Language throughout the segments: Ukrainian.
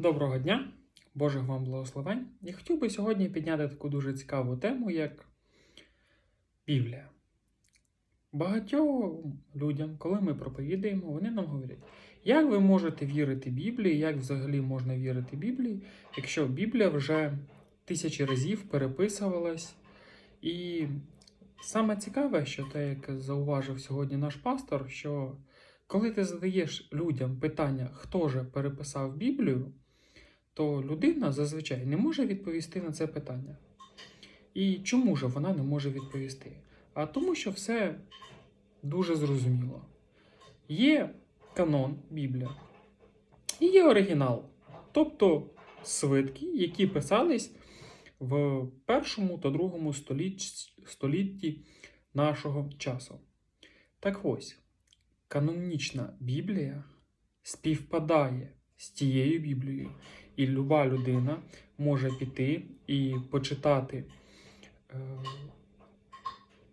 Доброго дня, Божих вам благословень. Я хотів би сьогодні підняти таку дуже цікаву тему, як Біблія. Багатьом людям, коли ми проповідуємо, вони нам говорять, як ви можете вірити Біблії, як взагалі можна вірити Біблії, якщо Біблія вже тисячі разів переписувалась. І саме цікаве, що те, як зауважив сьогодні наш пастор, що коли ти задаєш людям питання, хто же переписав Біблію, то людина зазвичай не може відповісти на це питання. І чому ж вона не може відповісти? А тому, що все дуже зрозуміло. Є канон Біблія і є оригінал, тобто свитки, які писались в першому та другому столітті, нашого часу. Так ось, канонічна Біблія співпадає з тією Біблією, і люба людина може піти і почитати е,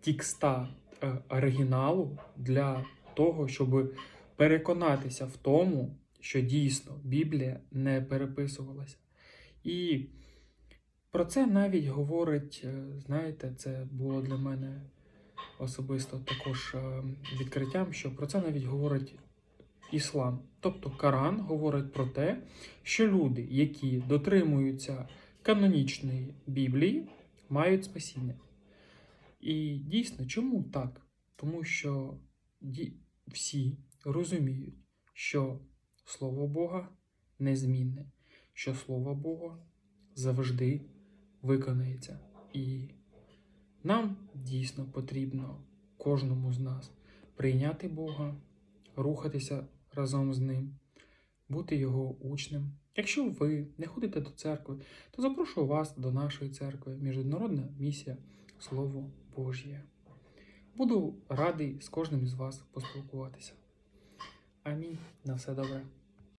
текста е, оригіналу для того, щоб переконатися в тому, що дійсно Біблія не переписувалася. І про це навіть говорить, е, знаєте, це було для мене особисто також е, відкриттям, що про це навіть говорить іслам. Тобто Коран говорить про те, що люди, які дотримуються канонічної Біблії, мають спасіння. І дійсно, чому так? Тому що всі розуміють, що Слово Бога незмінне, що Слово Бога завжди виконається. І нам дійсно потрібно кожному з нас прийняти Бога, рухатися разом з ним, бути його учнем. Якщо ви не ходите до церкви, то запрошую вас до нашої церкви, Міжнародна місія Слово Божє. Буду радий з кожним із вас поспілкуватися. Амінь. На все добре.